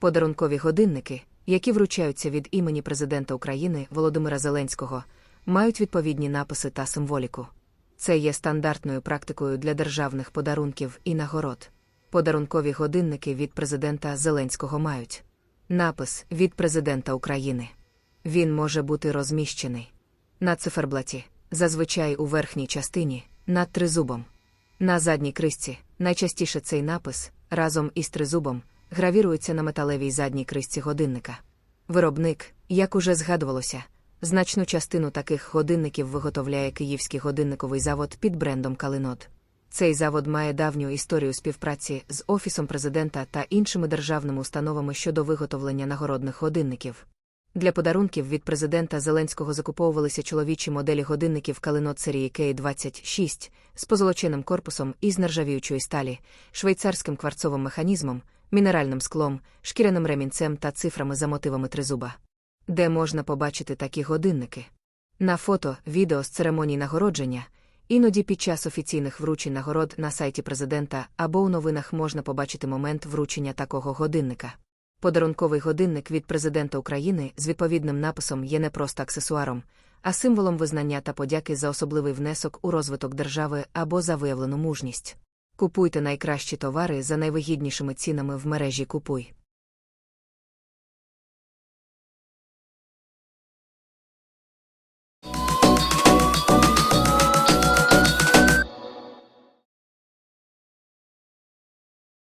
Подарункові годинники, які вручаються від імені президента України Володимира Зеленського, мають відповідні написи та символіку. Це є стандартною практикою для державних подарунків і нагород. Подарункові годинники від президента Зеленського мають напис від президента України. Він може бути розміщений на циферблаті, зазвичай у верхній частині, над тризубом. На задній крисці найчастіше цей напис разом із тризубом гравірується на металевій задній крисці годинника. Виробник, як уже згадувалося, значну частину таких годинників виготовляє Київський годинниковий завод під брендом Калинод. Цей завод має давню історію співпраці з Офісом президента та іншими державними установами щодо виготовлення нагородних годинників. Для подарунків від президента Зеленського закуповувалися чоловічі моделі годинників Калинод серії К-26 з позолоченим корпусом із нержавіючої сталі, швейцарським кварцовим механізмом, мінеральним склом, шкіряним ремінцем та цифрами за мотивами тризуба. Де можна побачити такі годинники? На фото, відео з церемоній нагородження, іноді під час офіційних вручень нагород на сайті президента або у новинах можна побачити момент вручення такого годинника. Подарунковий годинник від президента України з відповідним написом є не просто аксесуаром, а символом визнання та подяки за особливий внесок у розвиток держави або за виявлену мужність. Купуйте найкращі товари за найвигіднішими цінами в мережі Купуй.